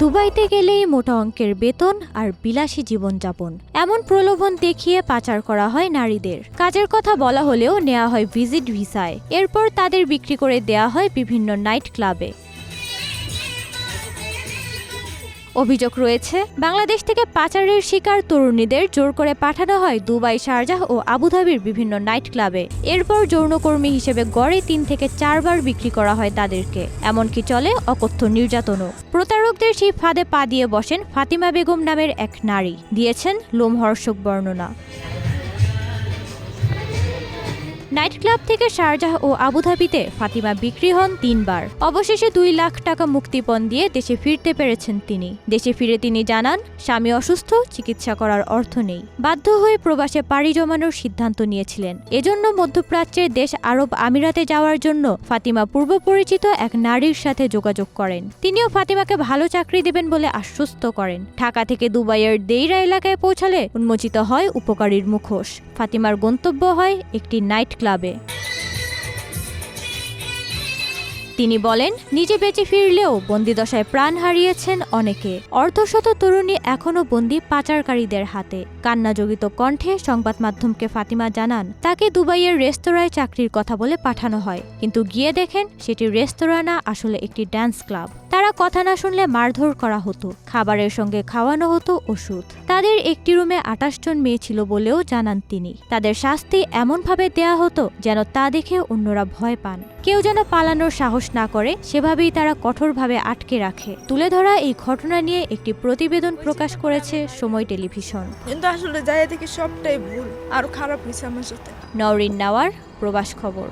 দুবাইতে গেলেই মোটা অঙ্কের বেতন আর বিলাসী জীবনযাপন। এমন প্রলোভন দেখিয়ে পাচার করা হয় নারীদের। কাজের কথা বলা হলেও নেওয়া হয় ভিজিট ভিসায়। এরপর তাদের বিক্রি করে দেয়া হয় বিভিন্ন নাইট ক্লাবে। অভিযোগ রয়েছে, বাংলাদেশ থেকে পাচারের শিকার তরুণীদের জোর করে পাঠানো হয় দুবাই, শারজাহ ও আবুধাবির বিভিন্ন নাইট ক্লাবে। এরপর যৌনকর্মী হিসেবে গড়ে তিন থেকে চারবার বিক্রি করা হয় তাদেরকে। এমনকি চলে অকথ্য নির্যাতনও। প্রতারকদের সেই ফাঁদে পা দিয়ে বসেন ফাতিমা বেগম নামের এক নারী, দিয়েছেন লোমহর্ষক বর্ণনা। নাইট ক্লাব থেকে শারজাহ ও আবুধাবিতে ফাতিমা বিক্রি হন তিনবার। অবশেষে দুই লাখ টাকা মুক্তিপণ দিয়ে দেশে ফিরতে পেরেছেন তিনি। দেশে ফিরে তিনি জানান, স্বামী অসুস্থ, চিকিৎসা করার অর্থ নেই। বাধ্য হয়ে প্রবাসে পাড়ি জমানোর সিদ্ধান্ত নিয়েছিলেন। এজন্য মধ্যপ্রাচ্যের দেশ আরব আমিরাতে যাওয়ার জন্য ফাতিমা পূর্ব পরিচিত এক নারীর সাথে যোগাযোগ করেন। তিনিও ফাতিমাকে ভালো চাকরি দেবেন বলে আশ্বস্ত করেন। ঢাকা থেকে দুবাইয়ের দেইরা এলাকায় পৌঁছালে উন্মোচিত হয় উপকারীর মুখোশ। ফাতিমার গন্তব্য হয় একটি নাইট ক্লাবে। তিনি বলেন, নিজে বেঁচে ফিরলেও বন্দিদশায় প্রাণ হারিয়েছেন অনেকে। অর্ধশত তরুণী এখনও বন্দি পাচারকারীদের হাতে। কান্নাজড়িত কণ্ঠে সংবাদ মাধ্যমকে ফাতিমা জানান, তাকে দুবাইয়ের রেস্তোরাঁয় চাকরির কথা বলে পাঠানো হয়। কিন্তু গিয়ে দেখেন, সেটি রেস্তোরাঁ না, আসলে একটি ড্যান্স ক্লাব। তারা কথা না শুনলে মারধর করা হতো, খাবারের সঙ্গে খাওয়ানো হতো ওষুধ। তাদের একটি রুমে আটাশ জন মেয়ে ছিল বলেও জানান তিনি। তাদের শাস্তি এমনভাবে দেয়া হতো যেন তা দেখে অন্যরা ভয় পান। কেউ যেন পালানোর সাহস না করে সেভাবেই তারা কঠোরভাবে আটকে রাখে। তুলে ধরা এই ঘটনা নিয়ে একটি প্রতিবেদন প্রকাশ করেছে সময় টেলিভিশন। কিন্তু আসলে যাই দেখি সবটাই ভুল আরও খারাপ হয়েছে আমার সাথে। নওরিন নাওয়ার প্রবাস খবর।